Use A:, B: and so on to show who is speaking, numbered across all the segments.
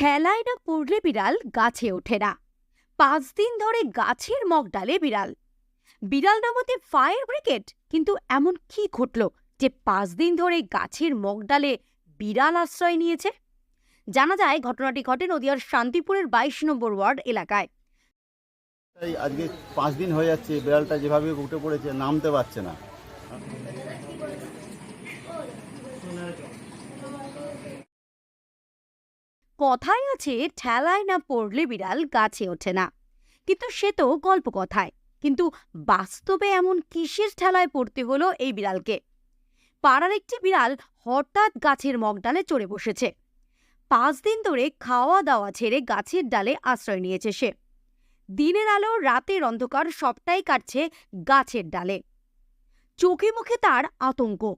A: ঠেলায় না পড়লে বিড়াল গাছে ওঠে না। পাঁচ দিন ধরে গাছের মগ ডালে বিড়াল। বিড়াল নামতে ফায়ার ব্রিগেড কিন্তু এমন কি ঘটল যে পাঁচ দিন ধরে গাছের মগ ডালে বিড়াল আশ্রয় নিয়েছে? জানা যায় ঘটনাটি ঘটে নদিয়ার শান্তিপুরের বাইশ নম্বর ওয়ার্ড এলাকায়।
B: আজকে পাঁচ দিন হয়ে যাচ্ছে, বিড়ালটা যেভাবে উঠে পড়েছে, নামতে পারছে না।
A: কথায় আছে, ঠেলায় না পড়লে বিড়াল গাছে ওঠে না। কিন্তু সে তো গল্প কথায়। কিন্তু বাস্তবে এমন কিসের ঠেলায় পড়তে হলো এই বিড়ালকে? পাড়ার একটি বিড়াল হঠাৎ গাছের মগডালে চড়ে বসেছে। পাঁচ দিন ধরে খাওয়া দাওয়া ছেড়ে গাছের ডালে আশ্রয় নিয়েছে সে। দিনের আলো, রাতের অন্ধকার সবটাই কাটছে গাছের ডালে। চোখে মুখে তার আতঙ্ক।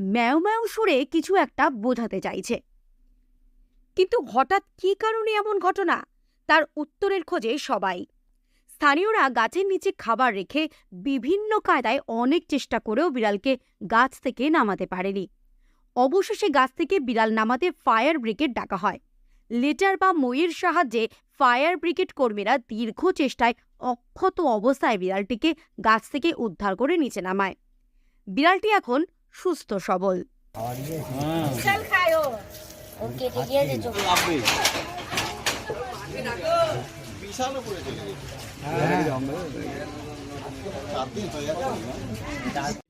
A: ম্যাও ম্যাও সুরে কিছু একটা বোঝাতে চাইছে। কিন্তু হঠাৎ কী কারণে এমন ঘটনা? তার উত্তরের খোঁজে সবাই। স্থানীয়রা গাছের নিচে খাবার রেখে বিভিন্ন কায়দায় অনেক চেষ্টা করেও বিড়ালকে গাছ থেকে নামাতে পারেনি। অবশেষে গাছ থেকে বিড়াল নামাতে ফায়ার ব্রিগেড ডাকা হয়। লেটার বা মইয়ের সাহায্যে ফায়ার ব্রিগেড কর্মীরা দীর্ঘ চেষ্টায় অক্ষত অবস্থায় বিড়ালটিকে গাছ থেকে উদ্ধার করে নিচে নামায়। বিড়ালটি এখন সুস্থ সবল।
C: ओके ठीक है जो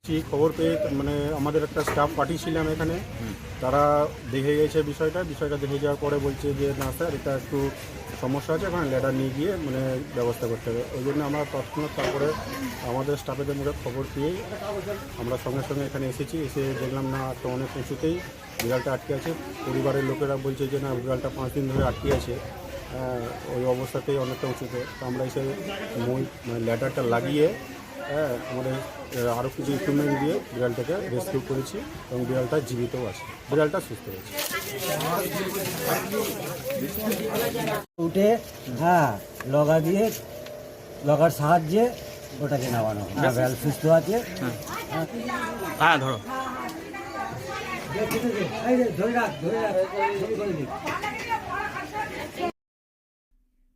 C: চোখ
D: খবর পেয়ে মানে আমাদের একটা স্টাফ পাঠিয়েছিলাম এখানে। তারা দেখে গেছে বিষয়টা। বিষয়টা দেখে যাওয়ার পরে বলছে যে, না স্যার, এটা একটু সমস্যা আছে ওখানে লেটার নিয়ে গিয়ে মানে ব্যবস্থা করতে হবে। ওই জন্য আমরা তৎক্ষণাৎ তারপরে আমাদের স্টাফেদের মুখে খবর পেয়েই আমরা সঙ্গে সঙ্গে এখানে এসেছি। এসে দেখলাম, না তো অনেক উঁচুতেই বিড়ালটা আটকে আছে। পরিবারের লোকেরা বলছে যে, না, বিড়ালটা পাঁচ দিন ধরে আটকে আছে। ওই অবস্থাতেই অনেকটা উঁচুতে। তো আমরা এসে মই মানে ল্যাডারটা লাগিয়ে হ্যাঁ আমাদের আরও কিছু ইকুইপমেন্ট দিয়ে বিড়ালটাকে রেস্কিউ করেছি এবং বিড়ালটা জীবিতও আছে। বিড়ালটা সুস্থ হয়েছে।
E: উঠে হ্যাঁ লগা দিয়ে লগার সাহায্যে ওটাকে নামানো হয়। হ্যাঁ বেল সুস্থ আছে।
F: হ্যাঁ ধরো।
E: ধরে রাখ ধরে রাখ। ছবি করে দিই।